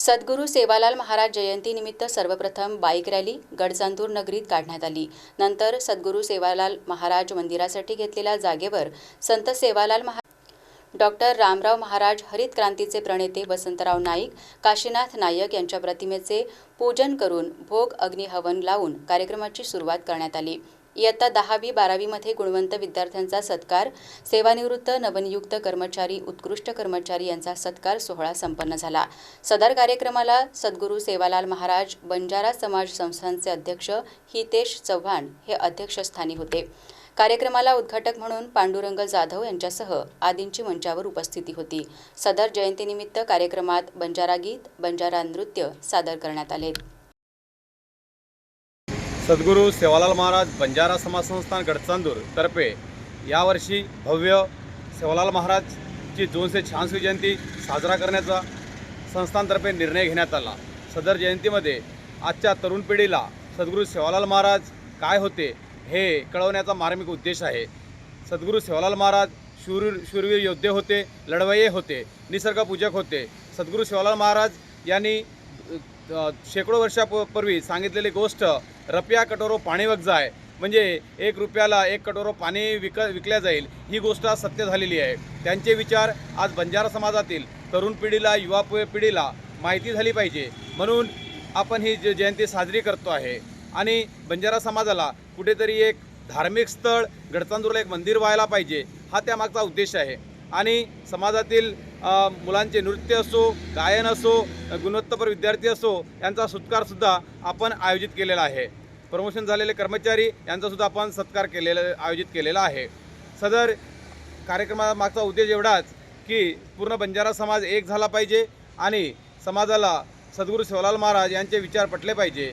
सद्गुरू सेवालाल महाराज जयंतीनिमित्त सर्वप्रथम bike rally Gadchandur नगरीत काढण्यात आली. नंतर सद्गुरू सेवालाल महाराज मंदिरासाठी घेतलेल्या जागेवर संत सेवालाल महा डॉक्टर रामराव महाराज हरित क्रांतीचे प्रणेते वसंतराव नाईक काशीनाथ नायक यांच्या प्रतिमेचे पूजन करून भोग अग्निहवन लावून कार्यक्रमाची सुरुवात करण्यात आली. इयत्ता दहावी बारावीमध्ये गुणवंत विद्यार्थ्यांचा सत्कार सेवानिवृत्त नवनियुक्त कर्मचारी उत्कृष्ट कर्मचारी यांचा सत्कार सोहळा संपन्न झाला. सदर कार्यक्रमाला सद्गुरू सेवालाल महाराज बंजारा समाज संस्थांचे अध्यक्ष हितेश चव्हाण हे अध्यक्षस्थानी होते. कार्यक्रमाला उद्घाटक म्हणून पांडुरंग जाधव यांच्यासह आदींची मंचावर उपस्थिती होती. सदर जयंतीनिमित्त कार्यक्रमात बंजारा गीत बंजारा नृत्य सादर करण्यात आले. सद्गुरू सेवालाल महाराज बंजारा समाज संस्थान गडचांदूर तर्फे यावर्षी भव्य सेवालाल महाराजची दोनशे शहाऐंशी जयंती साजरा करण्याचा संस्थानतर्फे निर्णय घेण्यात आला. सदर जयंतीमध्ये आजच्या तरुण पिढीला सद्गुरू सेवालाल महाराज काय होते हे कळवण्याचा मार्मिक उद्देश आहे. सद्गुरू सेवालाल महाराज शूर शूरवीर योद्धे होते लढवय्ये होते निसर्गपूजक होते. सद्गुरू सेवालाल महाराज यांनी शेकडो वर्षापूर्वी सांगितलेली गोष्ट रपिया कटोरो पाणी वग जाय. म्हणजे एक रुपयाला एक कटोरो पाणी विक विकल्या जाईल ही गोष्ट आज सत्य झालेली आहे. त्यांचे विचार आज बंजारा समाजातील तरुण पिढीला युवा पिढीला माहिती झाली पाहिजे. म्हणून आपण ही ज- जयंती साजरी करतो आहे. आणि बंजारा समाजाला कुठेतरी एक धार्मिक स्थळ गडचांदूरला एक मंदिर व्हायला पाहिजे हा त्यामागचा उद्देश आहे. आणि समाजातील मुलांचे नृत्य असो गायन असो गुणवत्तापर विद्यार्थी असो यांचा सत्कारसुद्धा आपण आयोजित केलेला आहे. प्रमोशन झालेले कर्मचारी यांचासुद्धा आपण सत्कार केलेला आयोजित केलेला आहे. सदर कार्यक्रमामागचा उद्देश एवढाच की पूर्ण बंजारा समाज एक झाला पाहिजे आणि समाजाला सद्गुरू शिवलाल महाराज यांचे विचार पटले पाहिजे.